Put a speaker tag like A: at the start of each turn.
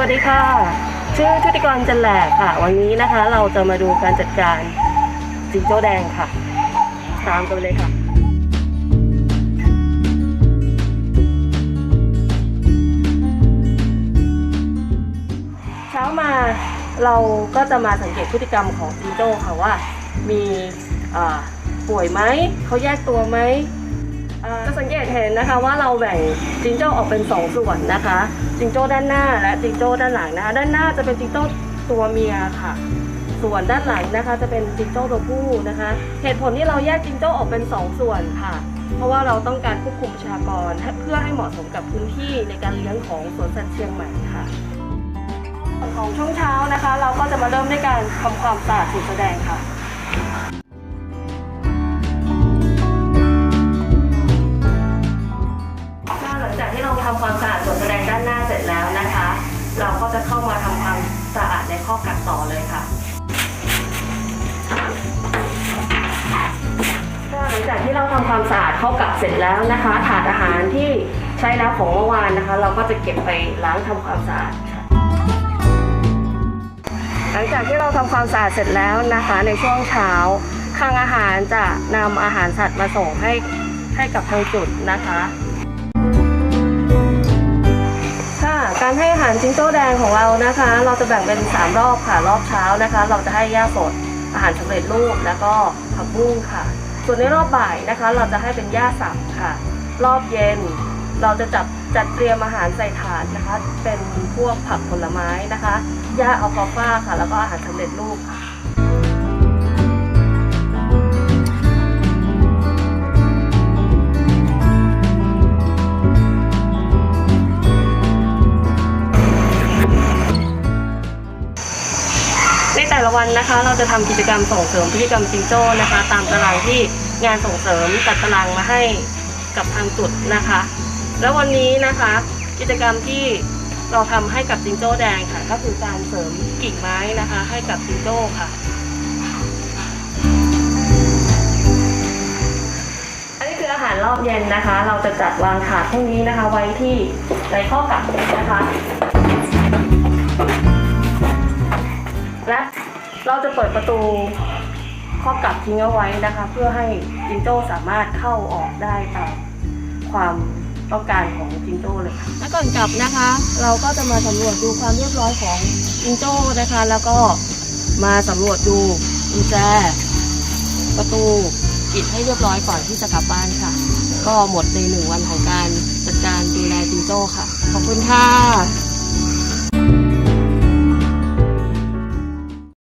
A: วัสดีค่ะ ชื่อชุติกรจันแหลกค่ะ วันนี้นะคะเราจะมาดูการจัดการจิงโจ้แดงค่ะ ตามกันไปเลยค่ะเช้ามาเราก็จะมาสังเกตพฤติกรรมของจิงโจ้ค่ะว่า มีป่วยไหมเขาแยกตัวไหม จะสังเกตเห็นนะคะว่าเราแบ่งจิงโจ้ออกเป็นสองส่วนนะคะ จิงโจ้ด้านหน้าและจิงโจ้ด้านหลังนะคะ ด้านหน้าจะเป็นจิงโจ้ตัวเมียค่ะ ส่วนด้านหลังนะคะ จะเป็นจิงโจ้ตัวผู้นะคะ เหตุผลที่เราแยกจิงโจ้ออกเป็นสองส่วนค่ะ เพราะว่าเราต้องการควบคุมประชากรเพื่อให้เหมาะสมกับพื้นที่ในการเลี้ยงของสวนสัตว์เชียงใหม่ค่ะของช่วงเช้านะคะ เราก็จะมาเริ่มด้วยการทำความสะอาดจุดแสดงค่ะ ในข้อกักต่อเลยค่ะหลังจากที่เราทำความสะอาดข้อกักเสร็จแล้วนะคะ ถาดอาหารที่ใช้แล้วของเมื่อวานนะคะ เราก็จะเก็บไปล้างทำความสะอาดหลังจากที่เราทำความสะอาดเสร็จแล้วนะคะ ในช่วงเช้าคลังอาหารจะนำอาหารสัตว์มาส่งให้ให้กับทางจุดนะคะ การให้อาหารจิงโจ้แดงของเรานะคะ เราจะแบ่งเป็น 3 รอบค่ะ รอบเช้านะคะ เราจะให้หญ้าสด อาหารสำเร็จรูปแล้วก็ผักบุ้งค่ะ ส่วนในรอบบ่ายนะคะ เราจะให้เป็นหญ้าสับค่ะ รอบเย็น เราจะจับจัดเตรียมอาหารใส่ถาดนะคะ เป็นพวกผักผลไม้นะคะหญ้าอัลฟาฟาค่ะ แล้วก็อาหารสำเร็จรูปค่ะ ละวันนะคะ เราจะทำกิจกรรมส่งเสริมพฤติกรรมจิงโจ้นะคะ ตามตารางที่งานส่งเสริมจัดตารางมาให้กับทางจุดนะคะ แล้ววันนี้นะคะ กิจกรรมที่เราทำให้กับจิงโจ้แดงค่ะ ก็คือการเสริมกิ่งไม้นะคะ ให้กับจิงโจ้ค่ะอันนี้คืออาหารรอบเย็นนะคะ เราจะจัดวางถาดพวกนี้นะคะ ไว้ที่ในข้อกักนะคะและ เราจะเปิดประตูข้อกักทิ้งเอาไว้นะคะ เพื่อให้จิงโจ้สามารถเข้าออกได้ตามความต้องการของจิงโจ้เลยค่ะและก่อนกลับนะคะ เราก็จะมาสำรวจดูความเรียบร้อยของจิงโจ้นะคะ แล้วก็มาสำรวจดูกุญแจประตูปิดให้เรียบร้อยก่อนที่จะกลับบ้านค่ะ ก็หมดในหนึ่งวันของการจัดการดูแลจิงโจ้ค่ะ ขอบคุณค่ะ